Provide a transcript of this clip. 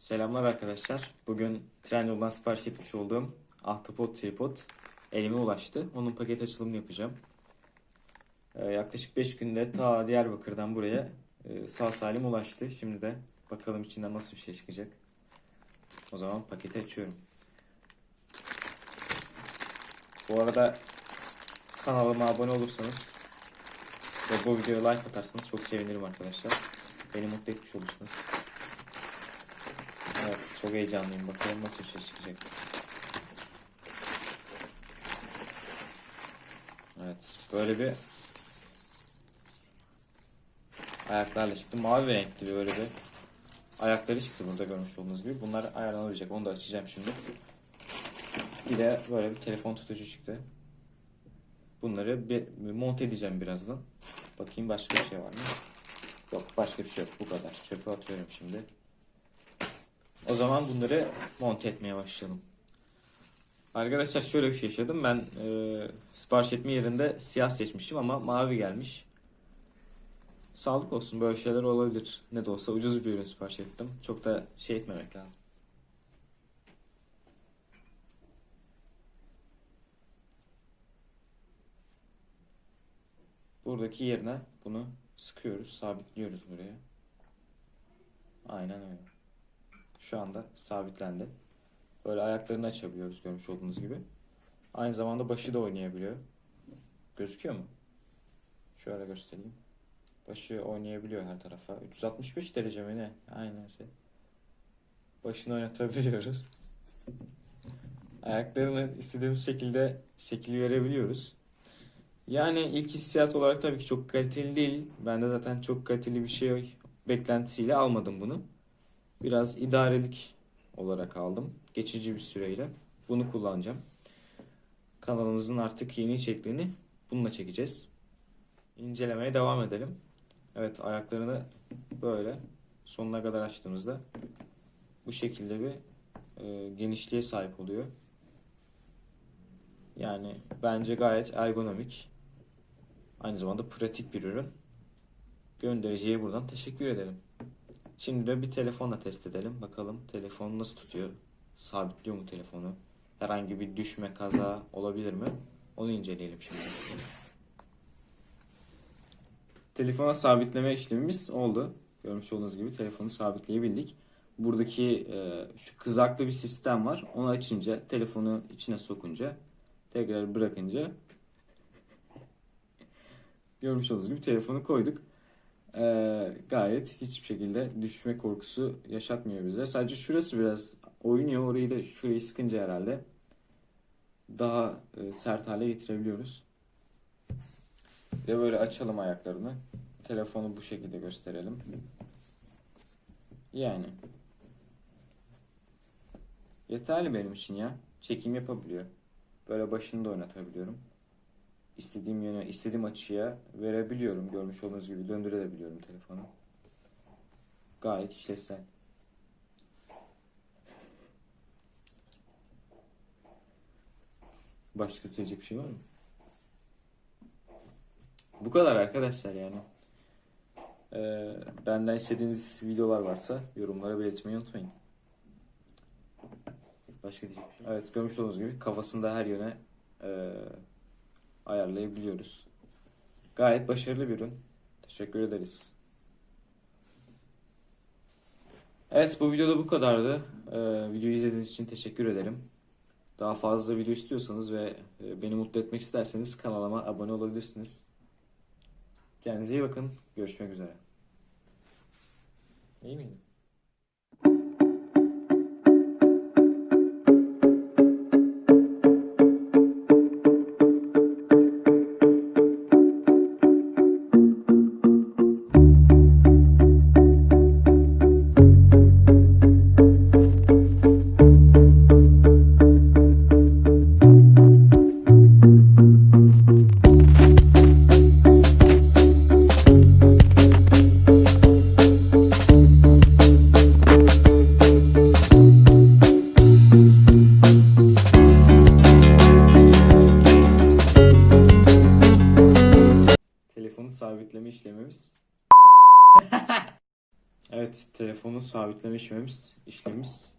Selamlar arkadaşlar. Bugün Trendyol'dan sipariş etmiş olduğum Ahtapot tripod elime ulaştı. Onun paket açılımını yapacağım. Ee, yaklaşık 5 günde ta Diyarbakır'dan buraya e, sağ salim ulaştı. Şimdi de bakalım içinden nasıl bir şey çıkacak. O zaman paketi açıyorum. Bu arada kanalıma abone olursanız ve bu videoya like atarsanız çok sevinirim arkadaşlar. Beni mutlu etmiş olursunuz. Evet, çok heyecanlıyım. Bakalım nasıl bir şey çıkacak. Evet, böyle bir ayaklarla çıktı. Mavi renkli bir böyle bir ayakları çıktı burada görmüş olduğunuz gibi. Bunlar ayarlanabilecek. Onu da açacağım şimdi. Bir de böyle bir telefon tutucu çıktı. Bunları bir, bir monte edeceğim birazdan. Bakayım başka bir şey var mı? Yok başka bir şey yok. Bu kadar. Çöpe atıyorum şimdi. O zaman bunları monte etmeye başlayalım. Arkadaşlar şöyle bir şey yaşadım. Ben e, sipariş etme yerinde siyah seçmiştim ama mavi gelmiş. Sağlık olsun böyle şeyler olabilir. Ne de olsa ucuz bir ürün sipariş ettim. Çok da şey etmemek lazım. Buradaki yerine bunu sıkıyoruz, sabitliyoruz buraya. Aynen öyle. Şu anda sabitlendi. Böyle ayaklarını açabiliyoruz görmüş olduğunuz gibi. Aynı zamanda başı da oynayabiliyor. Gözüküyor mu? Şöyle göstereyim. Başı oynayabiliyor her tarafa. 365 derece mi ne? Aynen şey. Başını oynatabiliyoruz. Ayaklarını istediğimiz şekilde şekil verebiliyoruz. Yani ilk hissiyat olarak tabii ki çok kaliteli değil. Ben de zaten çok kaliteli bir şey beklentisiyle almadım bunu. Biraz idarelik olarak aldım. Geçici bir süreyle. Bunu kullanacağım. Kanalımızın artık yeni içeriklerini bununla çekeceğiz. İncelemeye devam edelim. Evet ayaklarını böyle sonuna kadar açtığımızda bu şekilde bir e, genişliğe sahip oluyor. Yani bence gayet ergonomik. Aynı zamanda pratik bir ürün. Göndericiye buradan teşekkür edelim. Şimdi de bir telefonla test edelim. Bakalım telefon nasıl tutuyor? Sabitliyor mu telefonu? Herhangi bir düşme, kaza olabilir mi? Onu inceleyelim şimdi. Telefona sabitleme işlemimiz oldu. Görmüş olduğunuz gibi telefonu sabitleyebildik. Buradaki e, şu kızaklı bir sistem var. Onu açınca, telefonu içine sokunca, tekrar bırakınca görmüş olduğunuz gibi telefonu koyduk. Ee, gayet hiçbir şekilde düşme korkusu yaşatmıyor bize. Sadece şurası biraz oynuyor. Orayı da şurayı sıkınca herhalde daha e, sert hale getirebiliyoruz. Ve böyle açalım ayaklarını. Telefonu bu şekilde gösterelim. Yani yeterli benim için ya. Çekim yapabiliyor. Böyle başını da oynatabiliyorum istediğim yöne, istediğim açıya verebiliyorum. Görmüş olduğunuz gibi döndürebiliyorum telefonu. Gayet işlevsel. Başka söyleyecek bir şey var mı? Bu kadar arkadaşlar yani. Ee, benden istediğiniz videolar varsa yorumlara belirtmeyi unutmayın. Başka diyecek bir şey. Evet görmüş olduğunuz gibi kafasında her yöne e, ayarlayabiliyoruz. Gayet başarılı bir ürün. Teşekkür ederiz. Evet bu videoda bu kadardı. Ee, videoyu izlediğiniz için teşekkür ederim. Daha fazla video istiyorsanız ve e, beni mutlu etmek isterseniz kanalıma abone olabilirsiniz. Kendinize iyi bakın. Görüşmek üzere. İyi miydi? sabitleme işlemimiz. evet telefonu sabitleme işlemimiz. işlemimiz.